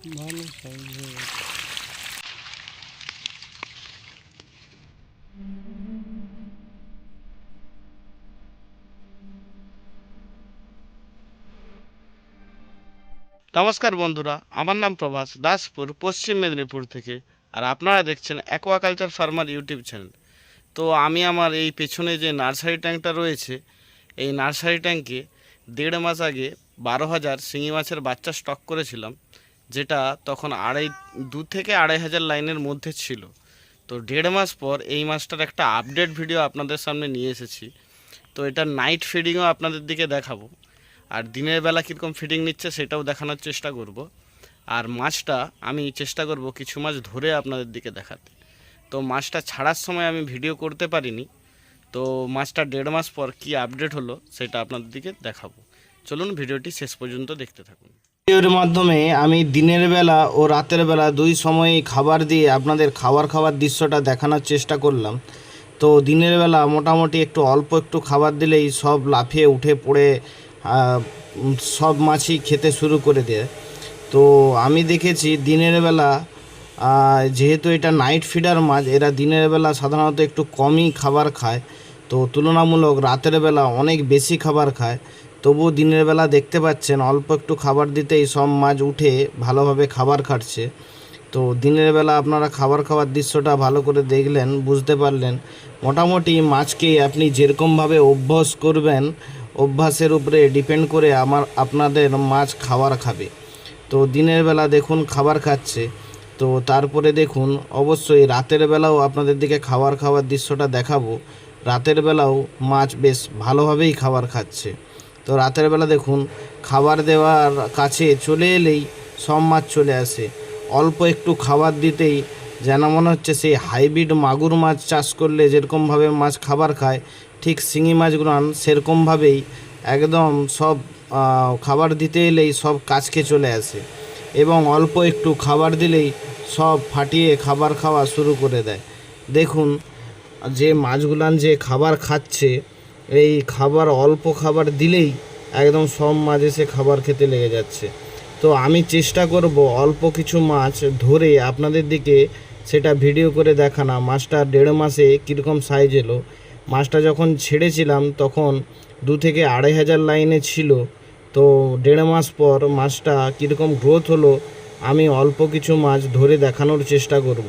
ভালো সাইজ হয়ে নমস্কার বন্ধুরা, আমার নাম প্রভাস দাসপুর, পশ্চিম মেদিনীপুর থেকে, আর আপনারা দেখছেন অ্যাকোয়াকালচার ফার্মার ইউটিউব চ্যানেল তো আমি আমার এই পেছনে যে নার্সারি ট্যাঙ্কটা রয়েছে, এই নার্সারি ট্যাঙ্কে দেড় মাস আগে বারো হাজার শিঙি মাছের বাচ্চা স্টক করেছিলাম। যেটা তখন আড়াই, দু থেকে আড়াই হাজার লাইনের মধ্যে ছিল। তো দেড় মাস পর এই মাছটার একটা আপডেট ভিডিও আপনাদের সামনে নিয়ে এসেছি। তো এটা নাইট ফিডিংও আপনাদের দিকে দেখাবো। আর দিনের বেলা কীরকম ফিডিং নিচ্ছে সেটাও দেখানোর চেষ্টা করব। আর মাছটা আমি চেষ্টা করব কিছু মাছ ধরে আপনাদের দিকে দেখাতে। তো মাছটা ছাড়ার সময় আমি ভিডিও করতে পারিনি। তো মাছটা দেড় মাস পর কি আপডেট হলো সেটা আপনাদের দিকে দেখাবো। চলুন ভিডিওটি শেষ পর্যন্ত দেখতে থাকুন। ভিডিওর মাধ্যমে আমি দিনের বেলা ও রাতের বেলা দুই সময়ে খাবার দিয়ে আপনাদের খাবার খাওয়ার দৃশ্যটা দেখানোর চেষ্টা করলাম। তো দিনের বেলা মোটামুটি একটু অল্প একটু খাবার দিলেই সব লাফিয়ে উঠে পড়ে সব মাছই খেতে শুরু করে দেয়। তো আমি দেখেছি দিনের বেলা যেহেতু এটা নাইট ফিডার মাছ, এরা দিনের বেলা সাধারণত একটু কমই খাবার খায়। তো তুলনামূলক রাতের বেলা অনেক বেশি খাবার খায়। তবুও দিনের বেলা দেখতে পাচ্ছেন অল্প একটু খাবার দিতেই সব মাছ উঠে ভালোভাবে খাবার খাচ্ছে তো দিনের বেলা আপনারা খাবার খাওয়ার দৃশ্যটা ভালো করে দেখলেন, বুঝতে পারলেন। মোটামুটি মাছকে আপনি যেরকমভাবে অভ্যাস করবেন, অভ্যাসের উপরে ডিপেন্ড করে আমার, আপনাদের মাছ খাবার খাবে। তো দিনের বেলা দেখুন খাবার খাচ্ছে। তো তারপরে দেখুন, অবশ্যই রাতের বেলাও আপনাদের দিকে খাবার খাওয়ার দৃশ্যটা দেখাবো। রাতের বেলাও মাছ বেশ ভালোভাবেই খাবার খাচ্ছে। তো রাতের বেলা দেখুন, খাবার দেওয়ার কাছে চলে এলেই সব মাছ চলে আসে। অল্প একটু খাবার দিতেই যেন মনে হচ্ছে সেই হাইব্রিড মাগুর মাছ চাষ করলে যেরকমভাবে মাছ খাবার খায়, ঠিক শিঙি মাছগুলো সেরকমভাবেই একদম সব খাবার দিতে এলেই সব কাছকে চলে আসে এবং অল্প একটু খাবার দিলেই সব ফাটিয়ে খাবার খাওয়া শুরু করে দেয়। দেখুন, যে মাছগুলান যে খাবার খাচ্ছে এই খাবার, অল্প খাবার দিলেই একদম সব মাছ এসে খাবার খেতে লেগে যাচ্ছে। তো আমি চেষ্টা করব অল্প কিছু মাছ ধরে আপনাদের দিকে সেটা ভিডিও করে দেখানা। মাছটা দেড় মাসে কীরকম সাইজ এলো। মাছটা যখন ছেড়েছিলাম তখন দু থেকে আড়াই হাজার লাইনে ছিল। তো দেড় মাস পর মাছটা কীরকম গ্রোথ হলো, আমি অল্প কিছু মাছ ধরে দেখানোর চেষ্টা করব।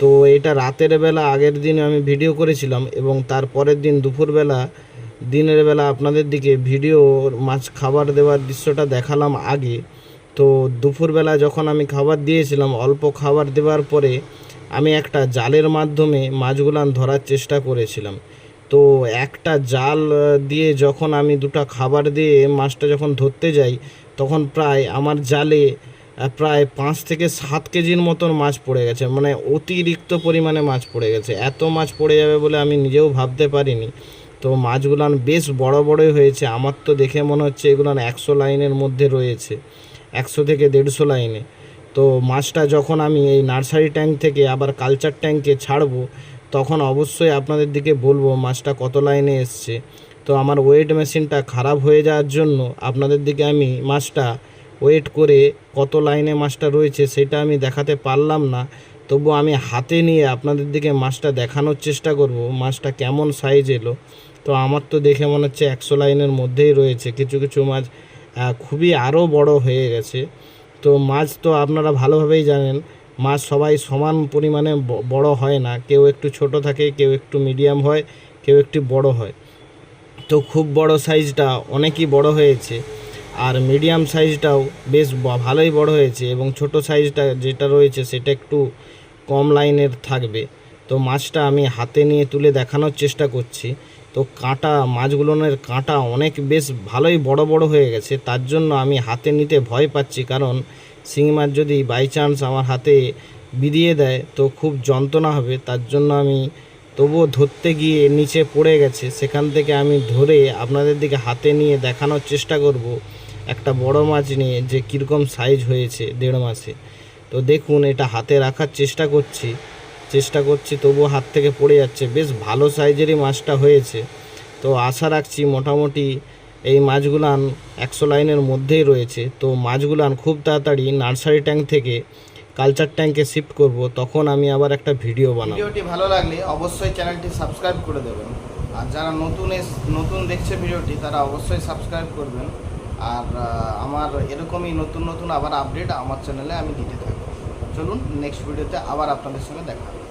তো এটা রাতের বেলা, আগের দিন আমি ভিডিও করেছিলাম এবং তার পরের দিন দুপুরবেলা দিনের বেলা আপনাদের দিকে ভিডিও মাছ খাবার দেওয়ার দৃশ্যটা দেখালাম আগে। তো দুপুরবেলা যখন আমি খাবার দিয়েছিলাম, অল্প খাবার দেওয়ার পরে আমি একটা জালের মাধ্যমে মাছগুলান ধরার চেষ্টা করেছিলাম। তো একটা জাল দিয়ে যখন আমি দুটো খাবার দিয়ে মাছটা যখন ধরতে যাই, তখন প্রায় আমার জালে প্রায় পাঁচ থেকে সাত কেজির মতন মাছ পড়ে গেছে। মানে অতিরিক্ত পরিমাণে মাছ পড়ে গেছে। এত মাছ পড়ে যাবে বলে আমি নিজেও ভাবতে পারিনি। তো মাছগুলান বেশ বড় বড়ই হয়েছে। আমার তো দেখে মনে হচ্ছে এগুলান একশো লাইনের মধ্যে রয়েছে। একশো থেকে দেড়শো লাইনে। তো মাছটা যখন আমি এই নার্সারি ট্যাঙ্ক থেকে, আবার কালচার ট্যাঙ্কে ছাড়বো, তখন অবশ্যই আপনাদের দিকে বলব মাছটা কত লাইনে এসছে। তো আমার ওয়েট মেশিনটা খারাপ হয়ে যাওয়ার জন্য আপনাদের দিকে আমি মাছটা ওয়েট করে কত লাইনে মাছটা রয়েছে, সেটা আমি দেখাতে পারলাম না। তবু আমি হাতে নিয়ে আপনাদের দিকে মাছটা দেখানোর চেষ্টা করব, মাছটা কেমন সাইজ এলো। তো আমার তো দেখে মনে হচ্ছে একশো লাইনের মধ্যেই রয়েছে। কিছু কিছু মাছ খুবই আরও বড় হয়ে গেছে। তো মাছ তো আপনারা ভালোভাবেই জানেন, মাছ সবাই সমান পরিমাণে বড় হয় না। কেউ একটু ছোট থাকে, কেউ একটু মিডিয়াম হয়, কেউ একটু বড় হয়। তো খুব বড় সাইজটা অনেকই বড় হয়েছে। আর মিডিয়াম সাইজটাও বেশ ভালোই বড় হয়েছে এবং ছোট সাইজটা যেটা রয়েছে সেটা একটু কম লাইনের থাকবে। তো মাছটা আমি হাতে নিয়ে তুলে দেখানোর চেষ্টা করছি। তো কাঁটা, মাছগুলোনের কাঁটা অনেক বেশ ভালোই বড় বড় হয়ে গেছে। তার জন্য আমি হাতে নিতে ভয় পাচ্ছি কারণ শিঙি মাছ যদি বাই চান্স আমার হাতে বিধিয়ে দেয়, তো খুব যন্ত্রণা হবে। তার জন্য আমি তবুও ধরতে গিয়ে নিচে পড়ে গেছে। সেখান থেকে আমি ধরে আপনাদের দিকে হাতে নিয়ে দেখানোর চেষ্টা করব। একটা বড় মাছ নিয়ে যে কীরকম সাইজ হয়েছে দেড় মাসে। তো দেখুন, এটা হাতে রাখার চেষ্টা করছি চেষ্টা করছি, তবুও হাত থেকে পড়ে যাচ্ছে। বেশ ভালো সাইজেরই মাছটা হয়েছে। তো আশা রাখছি মোটামুটি এই মাছগুলান একশো লাইনের মধ্যেই রয়েছে। তো মাছগুলান খুব তাড়াতাড়ি নার্সারি ট্যাঙ্ক থেকে কালচার ট্যাঙ্কে শিফট করব, তখন আমি আবার একটা ভিডিও বানাবো। ভিডিওটি ভালো লাগলে অবশ্যই চ্যানেলটি সাবস্ক্রাইব করে দেবেন। আর যারা নতুন এস, নতুন দেখছে ভিডিওটি, তারা অবশ্যই সাবস্ক্রাইব করবেন। আর আমার এরকমই নতুন নতুন আবার আপডেট আমার চ্যানেলে আমি দিতে থাকব। চলুন নেক্সট ভিডিওতে আবার আপনাদের সঙ্গে দেখা হবে।